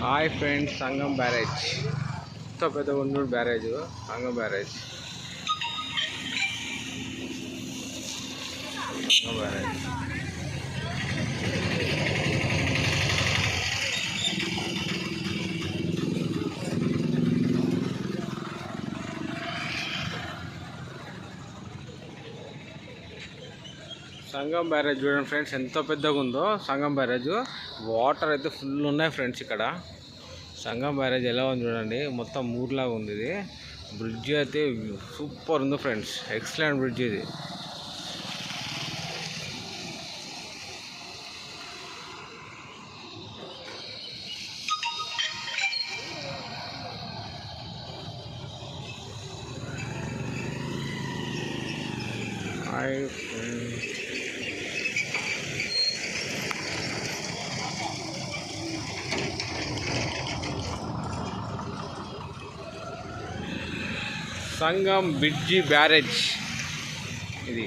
Hi friends సంగం barrage ఎంతో పెద్ద ఉన్నూరు barrage Sangam barrage Sangam barrage Sangam barrage చూడండి friends ఎంత పెద్దగా ఉందో సంగం బ్యారేజ్. వాటర్ అయితే ఫుల్ ఉన్నాయి ఫ్రెండ్స్ ఇక్కడ. సంగం బ్యారేజ్ ఎలా ఉంది చూడండి మొత్తం ఊర్లాగా ఉంది ఇది. బ్రిడ్జ్ అయితే సూపర్ ఉంది ఫ్రెండ్స్ ఎక్సలెంట్ బ్రిడ్జ్ ఇది. Hi Sangam bridge barrage. ఇది.